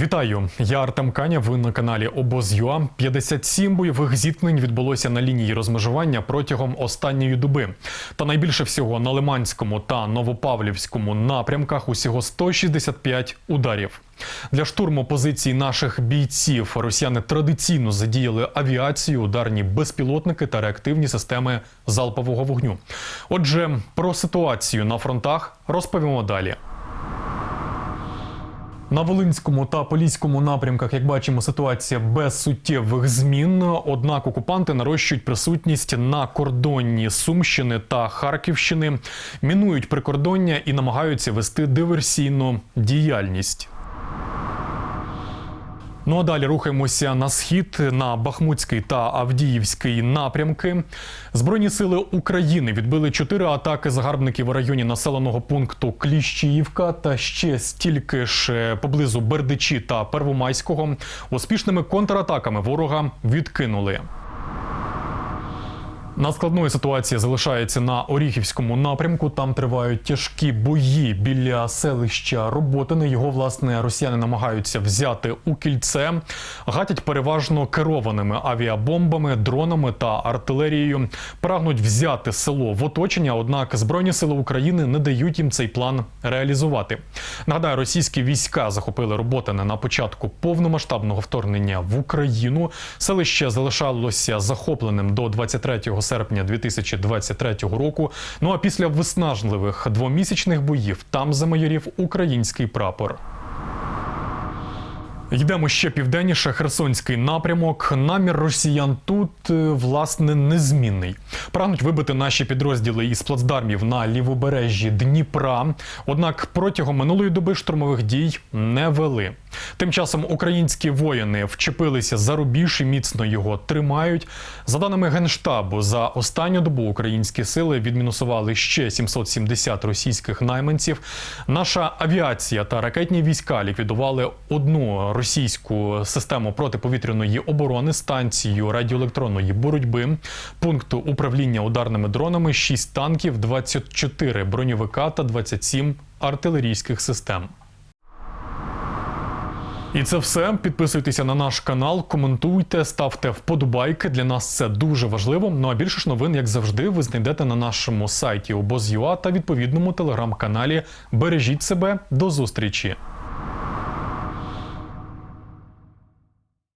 Вітаю, я Артем Каня. Ви на каналі Обоз.ЮА. 57 бойових зіткнень відбулося на лінії розмежування протягом останньої доби. Та найбільше всього на Лиманському та Новопавлівському напрямках усього 165 ударів. Для штурму позицій наших бійців росіяни традиційно задіяли авіацію, ударні безпілотники та реактивні системи залпового вогню. Отже, про ситуацію на фронтах розповімо далі. На Волинському та Поліському напрямках, як бачимо, ситуація без суттєвих змін. Однак окупанти нарощують присутність на кордоні Сумщини та Харківщини, мінують прикордоння і намагаються вести диверсійну діяльність. Ну а далі рухаємося на схід на Бахмутський та Авдіївський напрямки. Збройні сили України відбили чотири атаки загарбників у районі населеного пункту Кліщіївка та ще стільки ж е, поблизу Бердичі та Первомайського. Успішними контратаками ворога відкинули. Надскладною ситуація залишається на Оріхівському напрямку. Там тривають тяжкі бої біля селища Роботине. Його власне росіяни намагаються взяти у кільце. Гатять переважно керованими авіабомбами, дронами та артилерією. Прагнуть взяти село в оточення. Однак збройні сили України не дають їм цей план реалізувати. Нагадаю, російські війська захопили Роботине на початку повномасштабного вторгнення в Україну. Селище залишалося захопленим до 23 серпня 2023 року. Ну а після виснажливих двомісячних боїв там замайорів український прапор. Йдемо ще південніше. Херсонський напрямок. Намір росіян тут е, власне незмінний. Прагнуть вибити наші підрозділи із плацдармів на лівобережжі Дніпра. Однак протягом минулої доби штурмових дій не вели. Тим часом українські воїни вчепилися за рубіж і міцно його тримають. За даними генштабу, за останню добу українські сили відмінусували ще 770 російських найманців. Наша авіація та ракетні війська ліквідували одну російську систему протиповітряної оборони, станцію радіоелектронної боротьби, пункту управління ударними дронами, 6 танків, 24 броньовика та 27 артилерійських систем. І це все. Підписуйтеся на наш канал, коментуйте, ставте вподобайки. Для нас це дуже важливо. Ну а більше ж новин, як завжди, ви знайдете на нашому сайті обоз.ua та відповідному телеграм-каналі. Бережіть себе до зустрічі.